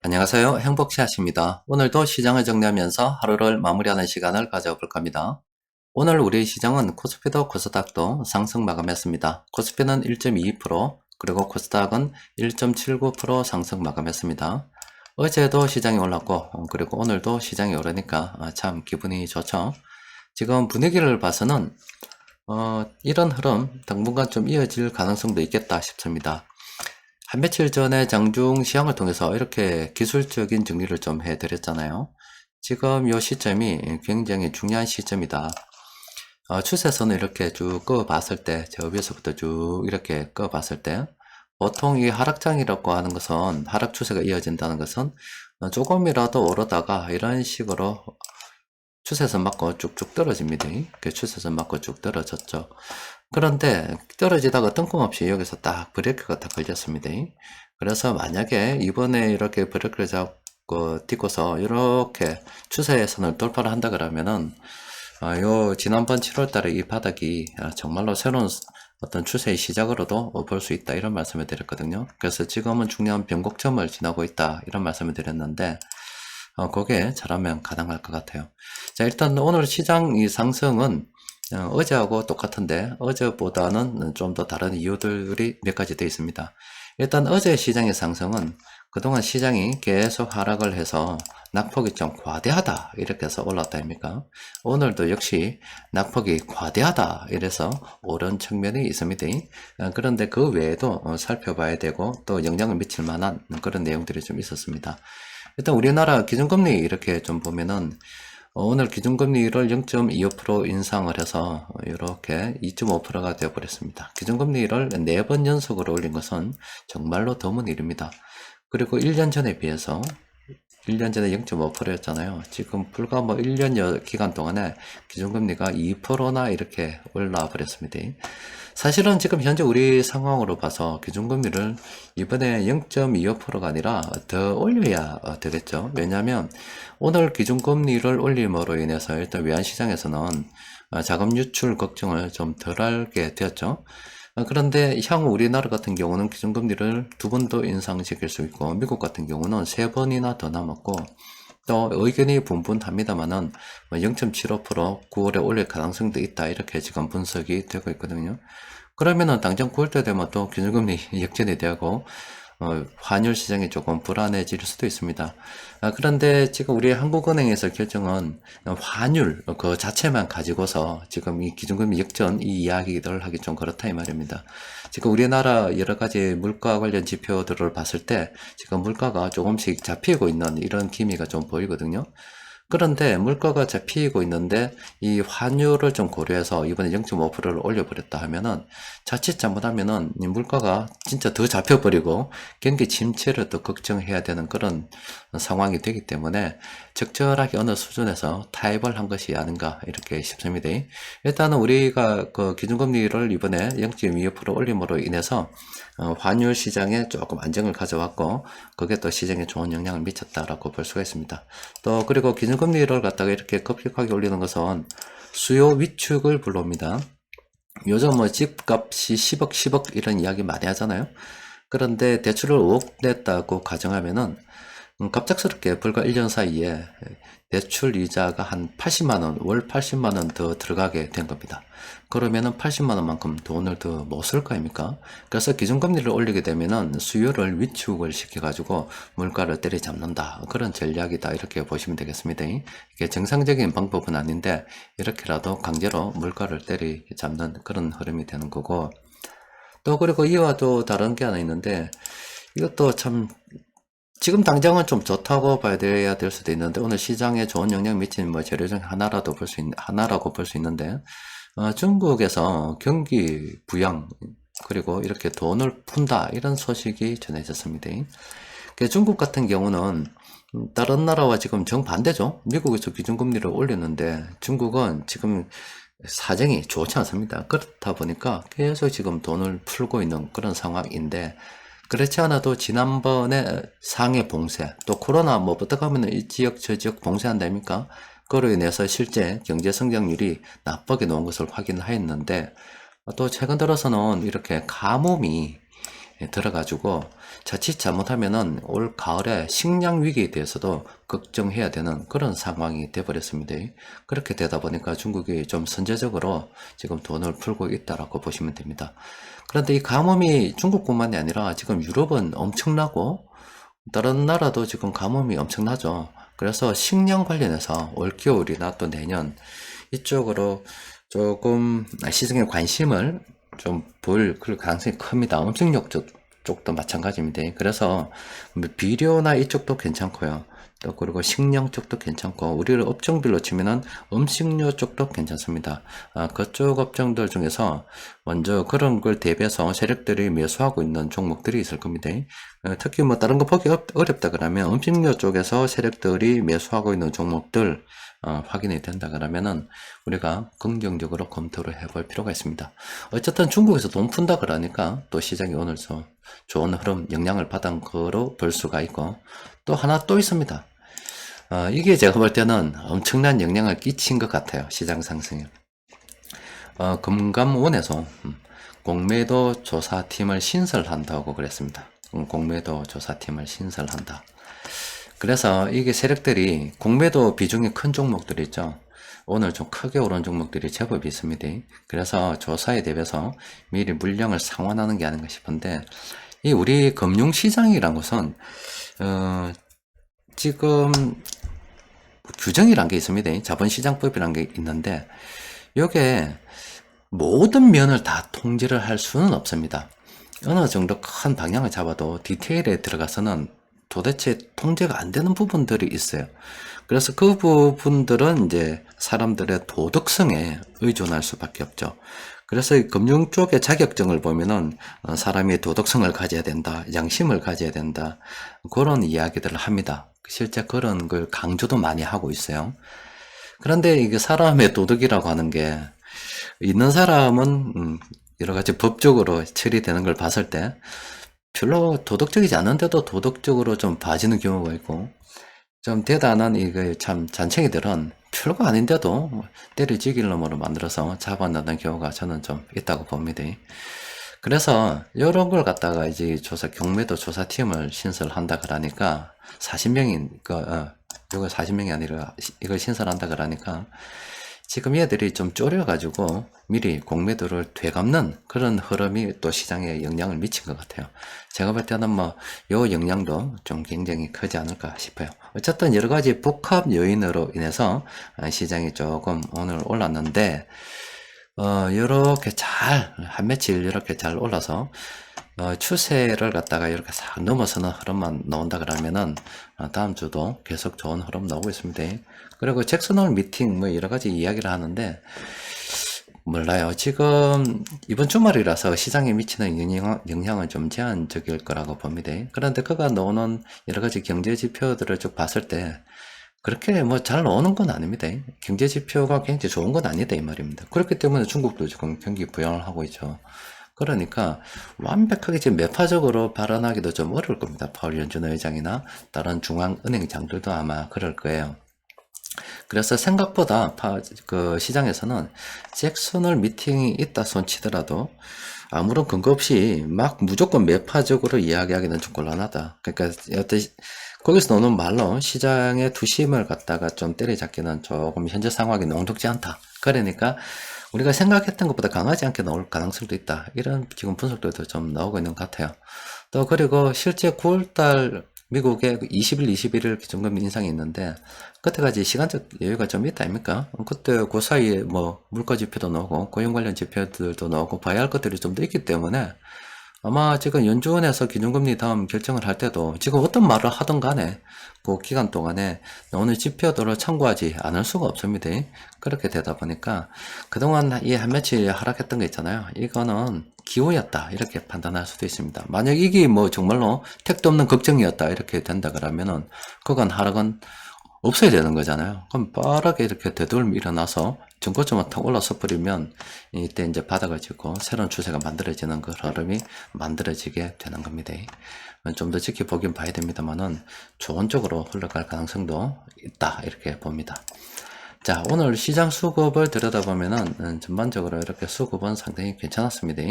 안녕하세요. 행복샷입니다. 오늘도 시장을 정리하면서 하루를 마무리하는 시간을 가져볼 겁니다. 오늘 우리 시장은 코스피도 코스닥도 상승 마감했습니다. 코스피는 1.22%, 그리고 코스닥은 1.79% 상승 마감했습니다. 어제도 시장이 올랐고, 어, 그리고 오늘도 시장이 오르니까 아, 참 기분이 좋죠. 지금 분위기를 봐서는 어, 이런 흐름 당분간 좀 이어질 가능성도 있겠다 싶습니다. 한 며칠 전에 장중 시황을 통해서 이렇게 기술적인 정리를 좀 해드렸잖아요. 지금 이 시점이 굉장히 중요한 시점이다. 어, 추세선을 이렇게 쭉 꺼봤을 때, 저 위에서부터 쭉 이렇게 꺼봤을 때, 보통 이 하락장이라고 하는 것은, 하락 추세가 이어진다는 것은, 어, 조금이라도 오르다가 이런 식으로 추세선 맞고 쭉쭉 떨어집니다. 그 추세선 맞고 쭉 떨어졌죠. 그런데 떨어지다가 뜬금없이 여기서 딱 브레이크가 딱 걸렸습니다. 그래서 만약에 이번에 이렇게 브레이크를 잡고 딛고서 이렇게 추세선을 돌파를 한다 그러면은 아, 요 지난번 7월 달에 이 바닥이 아, 정말로 새로운 어떤 추세의 시작으로도 볼 수 있다 이런 말씀을 드렸거든요. 그래서 지금은 중요한 변곡점을 지나고 있다 이런 말씀을 드렸는데 어, 그게 잘하면 가능할 것 같아요. 자 일단 오늘 시장 이 상승은 어, 어제하고 똑같은데 어제보다는 좀 더 다른 이유들이 몇 가지 되어 있습니다. 일단 어제 시장의 상승은 그동안 시장이 계속 하락을 해서 낙폭이 좀 과대하다 이렇게 해서 올랐다 아닙니까? 오늘도 역시 낙폭이 과대하다 이래서 오른 측면이 있습니다. 어, 그런데 그 외에도 어, 살펴봐야 되고 또 영향을 미칠 만한 그런 내용들이 좀 있었습니다. 일단 우리나라 기준금리 이렇게 좀 보면은 어, 오늘 기준금리를 0.25% 인상을 해서 이렇게 2.5%가 되어버렸습니다. 기준금리를 4번 연속으로 올린 것은 정말로 드문 일입니다. 그리고 1년 전에 비해서 1년 전에 0.5%였잖아요. 지금 불과 뭐 1년 기간 동안에 기준금리가 2%나 이렇게 올라 버렸습니다. 사실은 지금 현재 우리 상황으로 봐서 기준금리를 이번에 0.25%가 아니라 더 올려야 되겠죠. 왜냐하면 오늘 기준금리를 올림으로 인해서 일단 외환시장에서는 자금 유출 걱정을 좀 덜하게 되었죠. 그런데 향후 우리나라 같은 경우는 기준금리를 두 번 더 인상시킬 수 있고 미국 같은 경우는 세 번이나 더 남았고 또 의견이 분분합니다만은 0.75% 9월에 올릴 가능성도 있다 이렇게 지금 분석이 되고 있거든요. 그러면은 당장 9월때 되면 또 기준금리 역전이 되고 어, 환율 시장이 조금 불안해질 수도 있습니다. 아, 그런데 지금 우리 한국은행에서 결정은 환율 그 자체만 가지고서 지금 이 기준금리 역전 이 이야기들을 하기 좀 그렇다 이 말입니다. 지금 우리나라 여러 가지 물가 관련 지표들을 봤을 때 지금 물가가 조금씩 잡히고 있는 이런 기미가 좀 보이거든요. 그런데 물가가 잡히고 있는데 이 환율을 좀 고려해서 이번에 0.5%를 올려버렸다 하면은 자칫 잘못하면은 이 물가가 진짜 더 잡혀버리고 경기 침체를 또 걱정해야 되는 그런 상황이 되기 때문에 적절하게 어느 수준에서 타협을 한 것이 아닌가 이렇게 싶습니다. 일단은 우리가 그 기준금리를 이번에 0.25% 올림으로 인해서 어, 환율 시장에 조금 안정을 가져왔고 그게 또 시장에 좋은 영향을 미쳤다라고 볼 수가 있습니다. 또 그리고 기준 금리를 갖다가 이렇게 급격하게 올리는 것은 수요 위축을 불러옵니다. 요즘 뭐 집값이 10억 10억 이런 이야기 많이 하잖아요. 그런데 대출을 5억 냈다고 가정하면은 음, 갑작스럽게 불과 1년 사이에 대출 이자가 한 80만원, 월 80만원 더 들어가게 된 겁니다. 그러면은 80만원만큼 돈을 더 못 쓸 거 아닙니까? 그래서 기준금리를 올리게 되면은 수요를 위축을 시켜가지고 물가를 때리잡는다. 그런 전략이다. 이렇게 보시면 되겠습니다. 이게 정상적인 방법은 아닌데, 이렇게라도 강제로 물가를 때리잡는 그런 흐름이 되는 거고, 또 그리고 이와 또 다른 게 하나 있는데, 이것도 참 지금 당장은 좀 좋다고 봐야 돼야 될 수도 있는데 오늘 시장에 좋은 영향 미치는 뭐 재료 중 하나라도 볼 수 있는 하나라고 볼 수 있는데 어, 중국에서 경기 부양 그리고 이렇게 돈을 푼다 이런 소식이 전해졌습니다. 그 중국 같은 경우는 다른 나라와 지금 정반대죠. 미국에서 기준금리를 올렸는데 중국은 지금 사정이 좋지 않습니다. 그렇다 보니까 계속 지금 돈을 풀고 있는 그런 상황인데 그렇지 않아도 지난번에 상해 봉쇄, 또 코로나 뭐 어떻게 하면 이 지역 저 지역 봉쇄한다니까? 그로 인해서 실제 경제 성장률이 나쁘게 나온 것을 확인하였는데 또 최근 들어서는 이렇게 가뭄이 예, 들어가지고 자칫 잘못하면은 올 가을에 식량 위기에 대해서도 걱정해야 되는 그런 상황이 돼버렸습니다. 그렇게 되다 보니까 중국이 좀 선제적으로 지금 돈을 풀고 있다라고 보시면 됩니다. 그런데 이 가뭄이 중국뿐만이 아니라 지금 유럽은 엄청나고 다른 나라도 지금 가뭄이 엄청나죠. 그래서 식량 관련해서 올 겨울이나 또 내년 이쪽으로 조금 시장에 관심을 좀 볼 그럴 가능성이 큽니다. 음식료 쪽, 쪽도 마찬가지입니다. 그래서 뭐 비료나 이쪽도 괜찮고요. 또 그리고 식량 쪽도 괜찮고 우리를 업종별로 치면은 음식료 쪽도 괜찮습니다. 아, 그쪽 업종들 중에서 먼저 그런 걸 대비해서 세력들이 매수하고 있는 종목들이 있을 겁니다. 어, 특히 뭐 다른 거 보기 어- 어렵다 그러면 음식료 쪽에서 세력들이 매수하고 있는 종목들 어, 확인이 된다 그러면은 우리가 긍정적으로 검토를 해볼 필요가 있습니다. 어쨌든 중국에서 돈 푼다 그러니까 또 시장이 오늘 좀 좋은 흐름 영향을 받은 거로 볼 수가 있고 또 하나 또 있습니다. 어, 이게 제가 볼 때는 엄청난 영향을 끼친 것 같아요. 시장 상승에. 어, 금감원에서 음, 공매도 조사팀을 신설한다고 그랬습니다. 음, 공매도 조사팀을 신설한다. 그래서 이게 세력들이 공매도 비중이 큰 종목들 있죠. 오늘 좀 크게 오른 종목들이 제법 있습니다. 그래서 조사에 대비해서 미리 물량을 상환하는 게 아닌가 싶은데, 이 우리 금융시장이란 것은, 어, 지금 규정이란 게 있습니다. 자본시장법이란 게 있는데, 요게 모든 면을 다 통제를 할 수는 없습니다. 어느 정도 큰 방향을 잡아도 디테일에 들어가서는 도대체 통제가 안 되는 부분들이 있어요. 그래서 그 부분들은 이제 사람들의 도덕성에 의존할 수밖에 없죠. 그래서 이 금융 쪽의 자격증을 보면은 어, 사람이 도덕성을 가져야 된다, 양심을 가져야 된다 그런 이야기들을 합니다. 실제 그런 걸 강조도 많이 하고 있어요. 그런데 이게 사람의 도덕이라고 하는 게 있는 사람은 음, 여러 가지 법적으로 처리되는 걸 봤을 때 별로 도덕적이지 않은데도 도덕적으로 좀 봐지는 경우가 있고 좀 대단한 이거 참 잔챙이들은 별거 아닌데도 뭐 때려 죽일 놈으로 만들어서 잡아내는 경우가 저는 좀 있다고 봅니다. 그래서 이런 걸 갖다가 이제 조사 경매도 조사팀을 신설한다 그러니까 40명인 그 어, 이거 40명이 아니라 시- 이걸 신설한다 그러니까 지금 얘들이 좀 쪼려가지고 미리 공매도를 되갚는 그런 흐름이 또 시장에 영향을 미친 것 같아요. 제가 볼 때는 뭐, 요 영향도 좀 굉장히 크지 않을까 싶어요. 어쨌든 여러 가지 복합 요인으로 인해서 아, 시장이 조금 오늘 올랐는데, 어, 요렇게 잘, 한 며칠 이렇게 잘 올라서, 어, 추세를 갖다가 이렇게 싹 넘어서는 흐름만 나온다 그러면은, 어, 다음 주도 계속 좋은 흐름 나오고 있습니다. 그리고 잭슨홀 미팅 뭐 여러 가지 이야기를 하는데, 몰라요. 지금 이번 주말이라서 시장에 미치는 영향, 영향 은 좀 제한적일 거라고 봅니다. 그런데 그가 나오는 여러 가지 경제 지표들을 쭉 봤을 때 그렇게 뭐 잘 나오는 건 아닙니다. 경제 지표가 굉장히 좋은 건 아니다 이 말입니다. 그렇기 때문에 중국도 지금 경기 부양을 하고 있죠. 그러니까 완벽하게 지금 매파적으로 발언하기도 좀 어려울 겁니다. 파월 연준 의장이나 다른 중앙은행장들도 아마 그럴 거예요. 그래서 생각보다 파, 그 시장에서는 잭슨홀 미팅이 있다 손치더라도 아무런 근거 없이 막 무조건 매파적으로 이야기하기는 좀 곤란하다. 그러니까 시- 거기서 나오는 말로 시장의 투심을 갖다가 좀 때려잡기는 조금 현재 상황이 농독지 않다. 그러니까 우리가 생각했던 것보다 강하지 않게 나올 가능성도 있다. 이런 지금 분석들도 좀 나오고 있는 것 같아요. 또 그리고 실제 9월달 미국의 20일, 21일 기준금 인상이 있는데 그때까지 시간적 여유가 좀 있다 아닙니까? 그때 그 사이에 뭐 물가 지표도 나오고 고용 관련 지표들도 나오고 봐야 할 것들이 좀 더 있기 때문에 아마 지금 연준에서 기준금리 다음 결정을 할 때도 지금 어떤 말을 하든 간에 그 기간 동안에 나오는 지표들을 참고하지 않을 수가 없습니다. 그렇게 되다 보니까 그동안 이 한 며칠 하락했던 거 있잖아요. 이거는 기호였다. 이렇게 판단할 수도 있습니다. 만약 이게 뭐 정말로 택도 없는 걱정이었다. 이렇게 된다 그러면은 그건 하락은 없어야 되는 거잖아요. 그럼 빠르게 이렇게 되돌미 일어나서 증거점을 탁 올라서 버리면 이때 이제 바닥을 짚고 새로운 추세가 만들어지는 그 흐름이 만들어지게 되는 겁니다. 좀 더 지켜보긴 봐야 됩니다만은 좋은 쪽으로 흘러갈 가능성도 있다 이렇게 봅니다. 자 오늘 시장 수급을 들여다보면은 음, 전반적으로 이렇게 수급은 상당히 괜찮았습니다.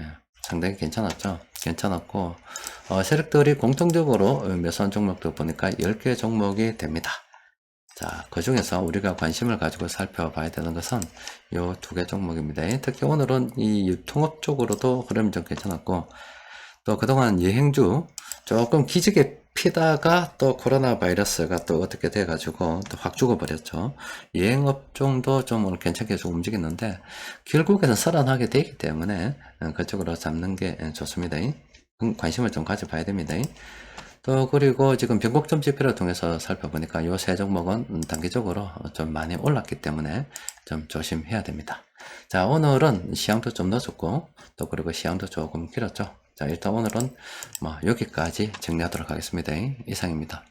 예, 상당히 괜찮았죠. 괜찮았고 어, 세력들이 공통적으로 매수한 종목도 보니까 10개 종목이 됩니다. 자, 그 중에서 우리가 관심을 가지고 살펴봐야 되는 것은 요 두 개 종목입니다. 특히 오늘은 이 유통업 쪽으로도 흐름이 좀 괜찮았고, 또 그동안 여행주 조금 기지개 피다가 또 코로나 바이러스가 또 어떻게 돼가지고 또 확 죽어버렸죠. 여행업종도 좀 괜찮게 좀 움직였는데, 결국에는 살아나게 되기 때문에 어, 그쪽으로 잡는 게 좋습니다. 음, 관심을 좀 가져봐야 됩니다. 또 그리고 지금 변곡점 지표를 통해서 살펴보니까 요 세 종목은 음, 단기적으로 좀 많이 올랐기 때문에 좀 조심해야 됩니다. 자 오늘은 시향도 좀 늦었고 또 그리고 시향도 조금 길었죠. 자 일단 오늘은 뭐 여기까지 정리하도록 하겠습니다. 이상입니다.